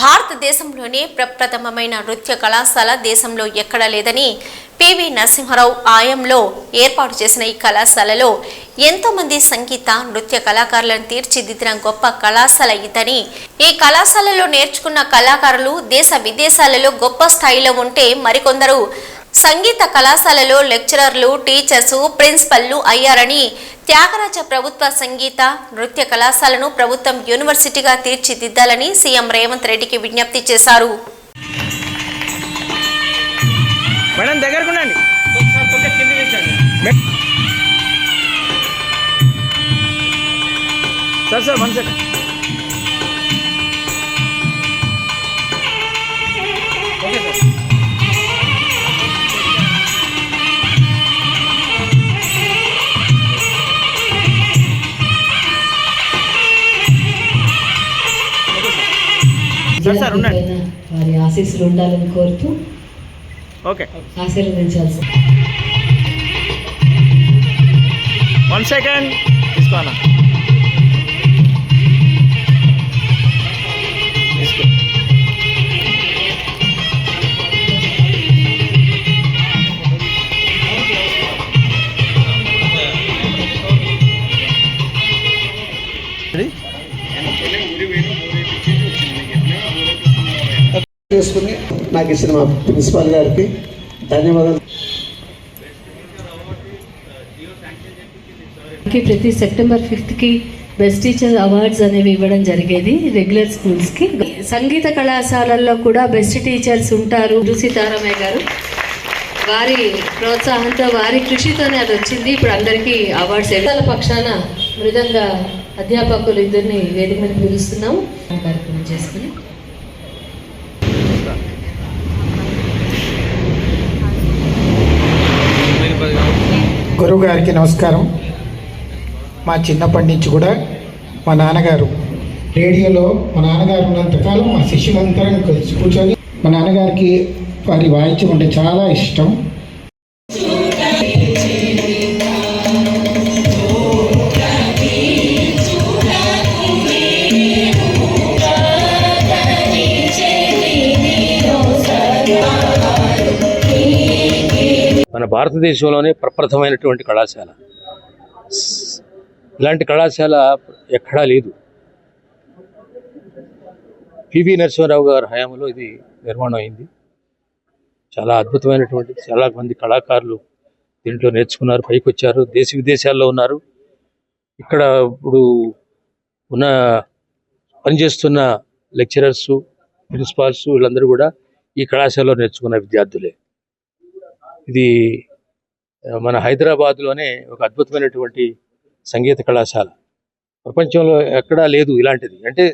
భారతదేశంలోనే ప్రప్రథమమైన నృత్య కళాశాల దేశంలో ఎక్కడా లేదని పివి నరసింహారావు ఆయంలో ఏర్పాటు చేసిన ఈ కళాశాలలో ఎంతోమంది సంగీత నృత్య కళాకారులను తీర్చిదిద్దిన గొప్ప కళాశాల ఇదని. ఈ కళాశాలలో నేర్చుకున్న కళాకారులు దేశ విదేశాలలో గొప్ప స్థాయిలో ఉంటే మరికొందరు సంగీత కళాశాలలో లెక్చరర్లు టీచర్స్ ప్రిన్సిపల్లు అయ్యారని త్యాగరాజ ప్రభుత్వ సంగీత నృత్య కళాశాలను ప్రభుత్వం యూనివర్సిటీగా తీర్చిదిద్దాలని సీఎం రేవంత్ రెడ్డికి విజ్ఞప్తి చేశారు. సార్ సార్ వారి ఆశీస్సులు ఉండాలని కోరుతూ ఓకే. ఆశీర్వదించాల్సి వన్ సెకండ్ తీసుకోనా చేసుకుని నాకు ఇచ్చిన మా ప్రిన్సిపాల్ గారికి ధన్యవాదాలు. కి ప్రతి సెప్టెంబర్ ఫిఫ్త్కి బెస్ట్ టీచర్ అవార్డ్స్ అనేవి ఇవ్వడం జరిగేది రెగ్యులర్ స్కూల్స్కి సంగీత కళాశాలల్లో కూడా బెస్ట్ టీచర్స్ ఉంటారు డు సీతారామయ్య గారు. వారి ప్రోత్సాహంతో వారి కృషితోనే అది వచ్చింది. ఇప్పుడు అందరికీ అవార్డ్స్ ఎడల పక్షాన మృదంగా అధ్యాపకులు ఇద్దరిని వేదిక మీద పిలుస్తున్నాం కార్యక్రమం చేసుకుని గురువు గారికి నమస్కారం. మా చిన్నప్పటి నుంచి కూడా మా నాన్నగారు రేడియోలో మా నాన్నగారు ఉన్నంతకాలం మా శిష్యులందరం కలిసి కూర్చొని మా నాన్నగారికి వారి వాయిద్యం అంటే చాలా ఇష్టం. మన భారతదేశంలోనే ప్రప్రథమైనటువంటి కళాశాల. ఇలాంటి కళాశాల ఎక్కడా లేదు. పివి నరసింహారావు గారి హయాంలో ఇది నిర్మాణం అయింది చాలా అద్భుతమైనటువంటి చాలా మంది కళాకారులు దీంట్లో నేర్చుకున్నారు పైకి వచ్చారు దేశ విదేశాల్లో ఉన్నారు. ఇక్కడ ఇప్పుడు ఉన్న పనిచేస్తున్న లెక్చరర్స్ ప్రిన్సిపాల్స్ వీళ్ళందరూ కూడా ఈ కళాశాలలో నేర్చుకున్న విద్యార్థులే. ఇది మన హైదరాబాద్లోనే ఒక అద్భుతమైనటువంటి సంగీత కళాశాల. ప్రపంచంలో ఎక్కడా లేదు ఇలాంటిది. అంటే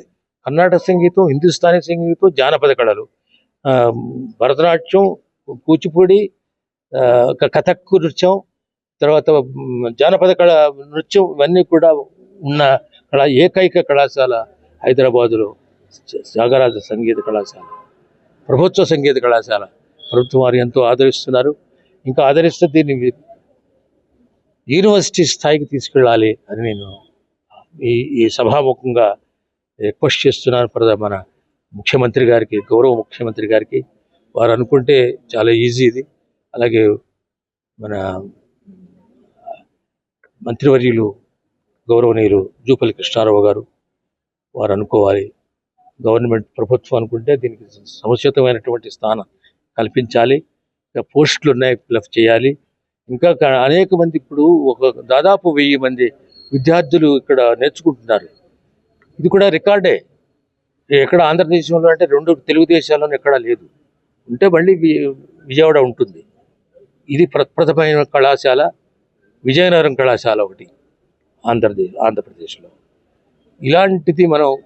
కర్ణాటక సంగీతం హిందుస్థానీ సంగీతం జానపద కళలు. భరతనాట్యం కూచిపూడి కథక్ నృత్యం తర్వాత జానపద కళ నృత్యం ఇవన్నీ కూడా ఉన్న కళ ఏకైక కళాశాల హైదరాబాదులో. త్యాగరాజ సంగీత కళాశాల. ప్రభుత్వ సంగీత కళాశాల. ప్రభుత్వం వారు ఎంతో ఆదరిస్తున్నారు. ఇంకా ఆదరిస్తే దీన్ని యూనివర్సిటీ స్థాయికి తీసుకెళ్ళాలి అని నేను ఈ ఈ సభాముఖంగా రిక్వెస్ట్ చేస్తున్నాను ప్రధ- మన ముఖ్యమంత్రి గారికి గౌరవ ముఖ్యమంత్రి గారికి. వారు అనుకుంటే చాలా ఈజీ ఇది. అలాగే మన మంత్రివర్యులు గౌరవనీయులు జూపల్లి కృష్ణారావు గారు వారు అనుకోవాలి. గవర్నమెంట్ ప్రభుత్వం అనుకుంటే దీనికి సముచితమైనటువంటి స్థానం కల్పించాలి. పోస్టులు ఉన్నాయి ఫిల్అప్ చేయాలి. ఇంకా అనేక మంది ఇప్పుడు ఒక దాదాపు వెయ్యి మంది విద్యార్థులు ఇక్కడ నేర్చుకుంటున్నారు. ఇది కూడా రికార్డే. ఎక్కడ ఆంధ్రదేశంలో అంటే రెండు తెలుగు దేశాల్లోనూ ఎక్కడా లేదు. ఉంటే మళ్ళీ విజయవాడ ఉంటుంది. ఇది ప్రప్రథమైన కళాశాల విజయనగరం కళాశాల ఒకటి ఆంధ్రదేశ్ ఆంధ్రప్రదేశ్లో. ఇలాంటిది మనం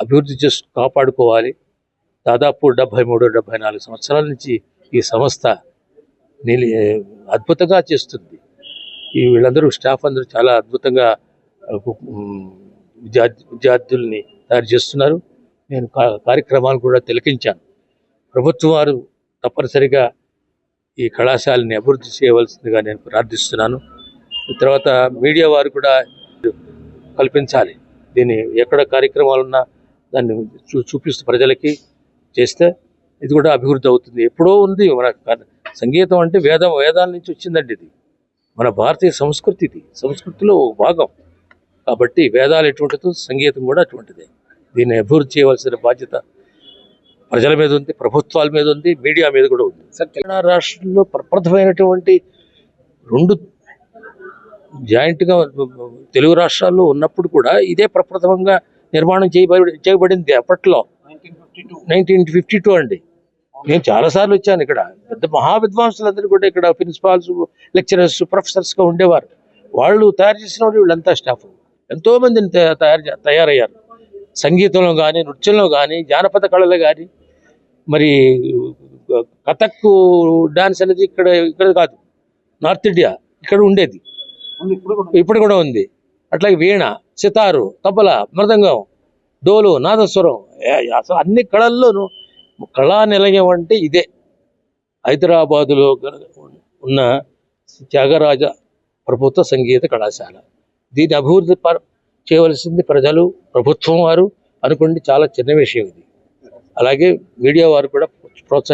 అభివృద్ధి చేసి కాపాడుకోవాలి. దాదాపు డెబ్భై మూడు డెబ్భై నాలుగు సంవత్సరాల నుంచి ఈ సంస్థ నిలి అద్భుతంగా చేస్తుంది. ఈ వీళ్ళందరూ స్టాఫ్ అందరూ చాలా అద్భుతంగా విద్యార్థి విద్యార్థుల్ని తయారు చేస్తున్నారు. నేను కా- కార్యక్రమాలు కూడా తిలకించాను. ప్రభుత్వం వారు తప్పనిసరిగా ఈ కళాశాలని అభివృద్ధి చేయవలసిందిగా నేను ప్రార్థిస్తున్నాను. తర్వాత మీడియా వారు కూడా కల్పించాలి. దీన్ని ఎక్కడ కార్యక్రమాలు ఉన్నా దాన్ని చూ చూపిస్తూ ప్రజలకి చేస్తే ఇది కూడా అభివృద్ధి అవుతుంది. ఎప్పుడో ఉంది. మన సంగీతం అంటే వేదం వేదాల నుంచి వచ్చిందండి ఇది. మన భారతీయ సంస్కృతి ఇది. సంస్కృతిలో ఒక భాగం. కాబట్టి వేదాలు ఎటువంటిదో సంగీతం కూడా అటువంటిదే. దీన్ని అభివృద్ధి చేయవలసిన బాధ్యత ప్రజల మీద ఉంది ప్రభుత్వాల మీద ఉంది మీడియా మీద కూడా ఉంది. తెలంగాణ రాష్ట్రంలో ప్రప్రథమైనటువంటి రెండు జాయింట్గా తెలుగు రాష్ట్రాల్లో ఉన్నప్పుడు కూడా ఇదే ప్రప్రథమంగా నిర్మాణం చేయబడి చేయబడింది అప్పట్లో. నైన్టీన్ ఫిఫ్టీ టూ అండి. నేను చాలాసార్లు వచ్చాను ఇక్కడ. పెద్ద మహావిద్వాంసులందరూ కూడా ఇక్కడ ప్రిన్సిపాల్స్ లెక్చరర్స్ ప్రొఫెసర్స్గా ఉండేవారు. వాళ్ళు తయారు చేసిన వాళ్ళు వీళ్ళంతా స్టాఫ్ ఎంతో మందిని తయారు చే- తయారయ్యారు. సంగీతంలో కానీ నృత్యంలో కానీ జానపద కళలు కానీ మరి కథక్ డాన్స్ అనేది ఇక్కడ ఇక్కడ కాదు. నార్త్ ఇండియా ఇక్కడ ఉండేది. ఇప్పుడు కూడా ఉంది. అట్లాగే వీణ సితారు తబల మృదంగం డోలు నాదస్వరం అసలు అన్ని కళల్లోనూ కళా నిలయం అంటే ఇదే. హైదరాబాదులో ఉన్న త్యాగరాజ ప్రభుత్వ సంగీత కళాశాల. దీన్ని అభివృద్ధి చేయవలసింది ప్రజలు ప్రభుత్వం వారు అనుకోండి చాలా చిన్న విషయం ఇది. అలాగే మీడియా వారు కూడా ప్రోత్సహి